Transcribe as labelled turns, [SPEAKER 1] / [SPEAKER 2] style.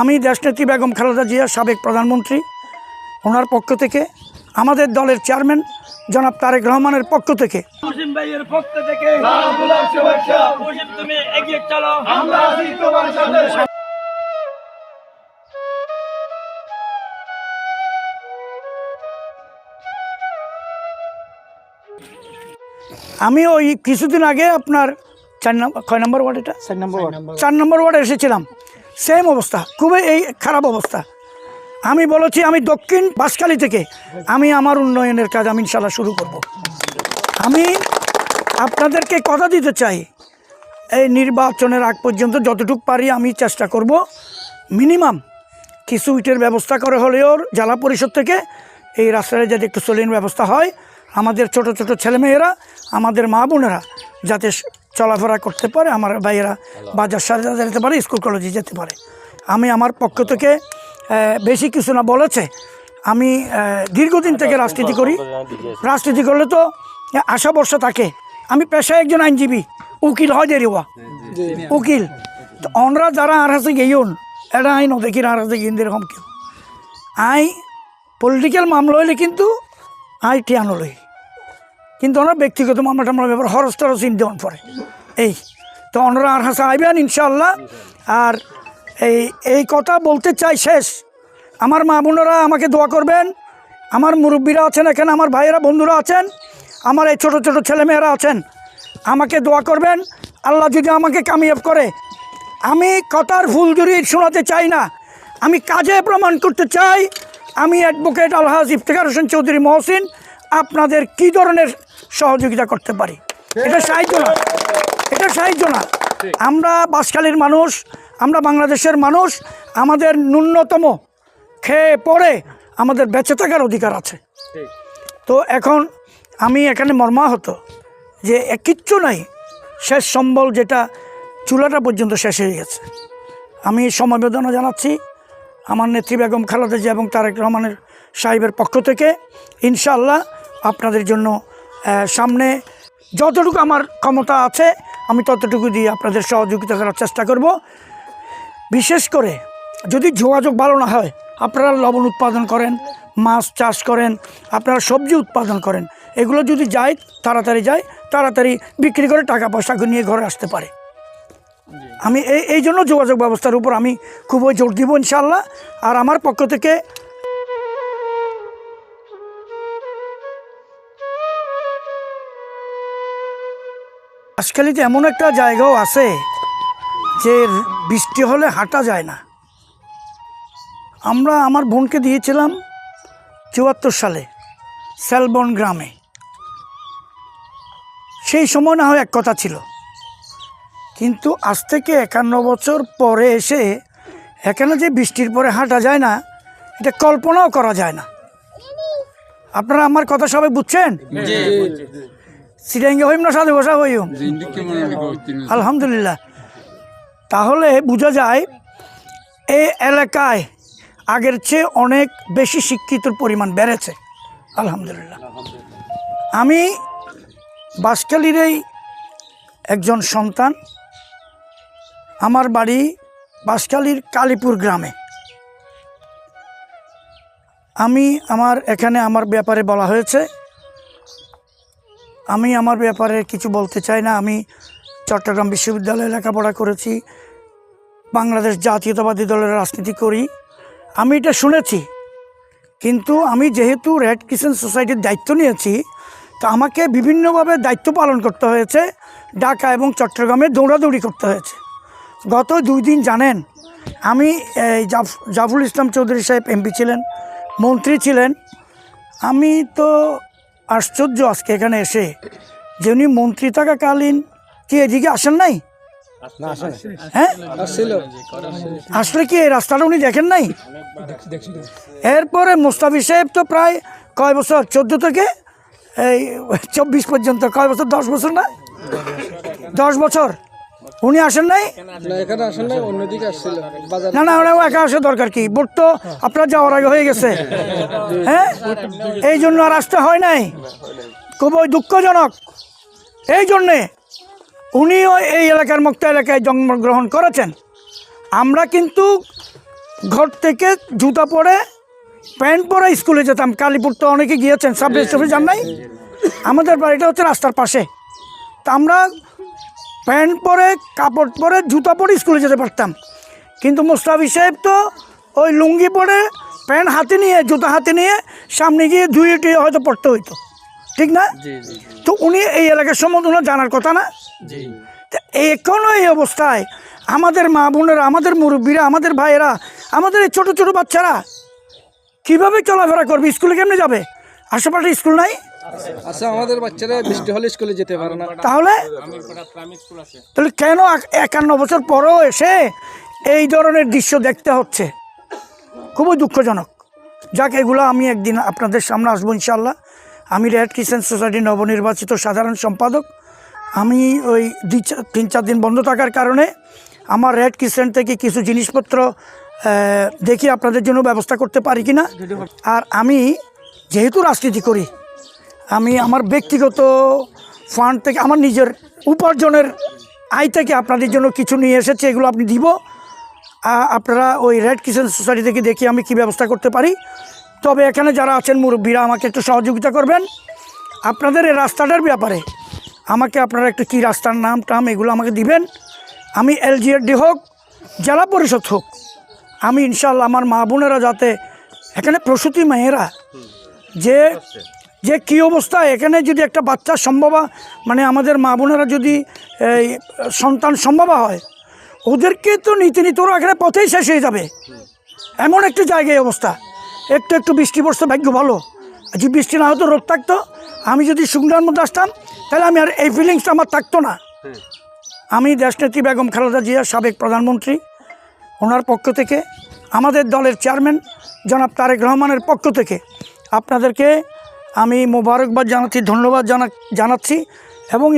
[SPEAKER 1] আমি দেশনেত্রী বেগম খালেদা জিয়া সাবেক প্রধানমন্ত্রী ওনার পক্ষ থেকে আমাদের দলের চেয়ারম্যান জনাব তারেক রহমানের পক্ষ থেকে।
[SPEAKER 2] মুসলিম ভাইয়ের পক্ষ থেকে মুসলিম তুমি এগিয়ে চলো। আমরা
[SPEAKER 1] আমি ওই কিছুদিন আগে আপনার চার নম্বর কয় নম্বর ওয়ার্ড এটা? চার নম্বর ওয়ার্ড। চার নম্বর ওয়ার্ডে এসেছিলাম। সেম অবস্থা, খুবই এই খারাপ অবস্থা আমি বলেছি, আমি দক্ষিণ বাঁশখালী থেকে, আমি আমার উন্নয়নের কাজ আমি ইনশাল্লাহ শুরু করব। আমি আপনাদেরকে কথা দিতে চাই, এই নির্বাচনের আগ পর্যন্ত যতটুকু পারি আমি চেষ্টা করব, মিনিমাম কিছু ইটের ব্যবস্থা করে হলেও জেলা পরিষদ থেকে এই রাস্তায় যাতে একটু চলিন ব্যবস্থা হয় আমাদের ছোট ছোট ছেলেমেয়েরা, আমাদের মা বোনেরা যাতে চলাফেরা করতে পারে আমার ভাইয়েরা বাজার সাথে যেতে পারে স্কুল কলেজে যেতে পারে। আমি আমার পক্ষ থেকে বেশি কিছু না বলেছে আমি দীর্ঘদিন থেকে রাজনীতি করি। রাজনীতি করলে তো আশা বর্ষা থাকে। আমি পেশায় একজন আইনজীবী উকিল হয় দেরিওয়া উকিল। তো অনরা যারা আর হাসে গেইন এটা আইন দেখি আর হাসে গেইন এরকম কেউ। আই পলিটিক্যাল মামলা হইলে কিন্তু আই টিয়ানো লই। কিন্তু ওনার ব্যক্তিগত মামলা টামলা ব্যাপার হরস টরস ইন দেওয়ান পরে। এই, তো ওনারা আর হাসা আইবেন ইনশাল্লাহ আর এই এই কথা বলতে চাই শেষ। আমার মা বোনেরা আমাকে দোয়া করবেন। আমার মুরব্বীরা আছেন এখানে, আমার ভাইয়েরা, বন্ধুরা আছেন, আমার এই ছোটো ছোটো ছেলেমেয়েরা আছেন। আমাকে দোয়া করবেন। আল্লাহ যদি আমাকে কামিয়াব করে। আমি কথার ফুলজুরি শোনাতে চাই না, আমি কাজে প্রমাণ করতে চাই। আমি অ্যাডভোকেট আলহাজ ইফতেখার হোসেন চৌধুরী মহসিন। আপনাদের কি ধরনের সহযোগিতা করতে পারি। এটা সাহায্য না। এটা সাহায্য না। আমরা বাসখালীর মানুষ, আমরা বাংলাদেশের মানুষ, আমাদের ন্যূনতম খেয়ে পড়ে আমাদের বেঁচে থাকার অধিকার আছে। তো এখন আমি এখানে মর্মাহত যে কিচ্ছু নাই। শেষ সম্বল যেটা চুলাটা পর্যন্ত শেষ হয়ে গেছে। আমি সমবেদনা জানাচ্ছি আমার নেত্রী বেগম খালেদা এবং তারেক রহমানের সাহেবের পক্ষ থেকে। ইনশাআল্লাহ আপনাদের জন্য সামনে যতটুকু আমার ক্ষমতা আছে, আমি ততটুকু দিয়ে আপনাদের সহযোগিতা করার চেষ্টা করব। বিশেষ করে যদি যোগাযোগ ভালো না হয়, আপনারা লবণ উৎপাদন করেন, মাছ চাষ করেন, আপনারা সবজি উৎপাদন করেন, এগুলো যদি যায়, তাড়াতাড়ি যায়, তাড়াতাড়ি বিক্রি করে টাকা পয়সা নিয়ে ঘরে আসতে পারে। আমি এই এই জন্য যোগাযোগ ব্যবস্থার উপর আমি খুবই জোর দিব ইনশাল্লাহ আর আমার পক্ষ থেকে আজকালিতে এমন একটা জায়গাও আছে যে বৃষ্টি হলে হাঁটা যায় না। আমরা আমার বোনকে দিয়েছিলাম চুয়াত্তর সালে, সেলবন গ্রামে। সেই সময় না হয় এক কথা ছিল। কিন্তু আজ থেকে একান্ন বছর পরে এসে এখানে যে বৃষ্টির পরে হাঁটা যায় না, এটা কল্পনাও করা যায় না। আপনারা আমার কথা সবাই বুঝছেন? সিটাঙ্গে হইম না সাধু ভাষা হইম। আলহামদুলিল্লাহ। তাহলে বোঝা যায় এই এলাকায় আগের চেয়ে অনেক বেশি শিক্ষিতর পরিমাণ বেড়েছে। আলহামদুলিল্লাহ। আমি বাসকালিরই একজন সন্তান। আমার বাড়ি বাঁশখালীর কালীপুর গ্রামে। আমি আমার এখানে আমার ব্যাপারে বলা হয়েছে আমি আমার ব্যাপারে কিছু বলতে চাই না। আমি চট্টগ্রাম বিশ্ববিদ্যালয়ে লেখাপড়া করেছি, বাংলাদেশ জাতীয়তাবাদী দলের রাজনীতি করি। আমি এটা শুনেছি, কিন্তু আমি যেহেতু রেড কিচেন সোসাইটির দায়িত্ব নিয়েছি, তো আমাকে বিভিন্নভাবে দায়িত্ব পালন করতে হয়েছে। ঢাকা এবং চট্টগ্রামে দৌড়াদৌড়ি করতে হয়েছে। গত দুই দিন জানেন, আমি এই জাফ, জাফরুল ইসলাম চৌধুরী সাহেব এমপি ছিলেন, মন্ত্রী ছিলেন। আমি তো আশ্চর্য আজকে এখানে এসে। যে উনি মন্ত্রী থাকাকালীন কি এদিকে আসেন নাই? হ্যাঁ? আসলে কি এই রাস্তাটা উনি দেখেন নাই? এরপরে মুস্তাফি সাহেব তো প্রায় কয় বছর চোদ্দ থেকে এই চব্বিশ পর্যন্ত কয় বছর দশ বছর না? দশ বছর। উনি আসেন নাই?
[SPEAKER 3] না এখানে আসেন নাই অন্যদিকে আসছিল
[SPEAKER 1] না না ওরা একা আসা দরকার কি? ভোট তো আপনার যাওয়ার আগে হয়ে গেছে। হ্যাঁ? এই জন্য আর আসতে হয় নাই। খুবই দুঃখজনক। এই জন্যে উনিও এই এলাকার মুক্ত এলাকায় জন্মগ্রহণ করেছেন। আমরা কিন্তু ঘর থেকে জুতা পরে প্যান্ট পরে স্কুলে যেতাম। কালীপুর তো অনেকে গিয়েছেন সাব রেজিস্ট্রি যান নাই? আমাদের বাড়িটা হচ্ছে রাস্তার পাশে। তা আমরা প্যান্ট পরে কাপড় পরে জুতা পরে স্কুলে যেতে পারতাম। কিন্তু মুস্তাফি সাহেব তো ওই লুঙ্গি পরে প্যান্ট হাতে নিয়ে জুতা হাতে নিয়ে সামনে গিয়ে ধুয়ে টুয়ে হয়তো পড়তে হইতো। ঠিক না? তো উনি এই এলাকার সম্বন্ধে ওনার জানার কথা না? তা এখনও এই অবস্থায় আমাদের মা বোনেরা আমাদের মুরব্বীরা আমাদের ভাইয়েরা আমাদের এই ছোটো ছোটো বাচ্চারা কীভাবে চলাফেরা করবে? স্কুলে কেমনে যাবে? আশেপাশে স্কুল নাই?
[SPEAKER 3] আচ্ছা আমাদের বাচ্চারা বৃষ্টি হলে স্কুলে যেতে পারে না।
[SPEAKER 1] তাহলে? তাহলে কেন এক- একান্ন বছর পরেও এসে এই ধরনের দৃশ্য দেখতে হচ্ছে? খুবই দুঃখজনক। যাক, এগুলো আমি একদিন আপনাদের সামনে আসব ইনশাল্লাহ আমি রেড কিচেন সোসাইটি নবনির্বাচিত সাধারণ সম্পাদক। আমি ওই দুই তিন চার দিন বন্ধ থাকার কারণে আমার রেড কিচেন থেকে কিছু জিনিসপত্র দেখি আপনাদের জন্য ব্যবস্থা করতে পারি কি না আর আমি যেহেতু রাজনীতি করি আমি আমার ব্যক্তিগত ফান্ড থেকে, আমার নিজের উপার্জনের আয় থেকে আপনাদের জন্য কিছু নিয়ে এসেছি, এগুলো আপনি দিব। আপনারা ওই রেড কিচেন সোসাইটি থেকে দেখি আমি কি ব্যবস্থা করতে পারি। তবে এখানে যারা আছেন মুরব্বীরা, আমাকে একটু সহযোগিতা করবেন। আপনাদের এই রাস্তাটার ব্যাপারে, আমাকে আপনারা একটু কী রাস্তার নাম টাম এগুলো আমাকে দিবেন। আমি এলজিএডি হোক, জেলা পরিষদ হোক, আমি ইনশাল্লাহ আমার মা বোনেরা যাতে, এখানে প্রসূতি মেয়েরা যে যে কী অবস্থা? এখানে যদি একটা বাচ্চা সম্ভব মানে আমাদের মা বোনেরা যদি এই সন্তান সম্ভব হয় ওদেরকে তো নীতি নীতি ওরা এখানে পথেই শেষ হয়ে যাবে। এমন একটা জায়গায় অবস্থা। একটু একটু বৃষ্টি পড়ছে ভাগ্য ভালো। আর যদি বৃষ্টি না হতো রোদ থাকতো। আমি যদি শুকনার মধ্যে আসতাম তাহলে আমি আর এই ফিলিংসটা আমার থাকতো না। আমি দেশনেত্রী বেগম খালেদা জিয়া সাবেক প্রধানমন্ত্রী ওনার পক্ষ থেকে আমাদের দলের চেয়ারম্যান জনাব তারেক রহমানের পক্ষ থেকে আপনাদেরকে আমি মোবারকবাদ জানাচ্ছি ধন্যবাদ জানা জানাচ্ছি এবং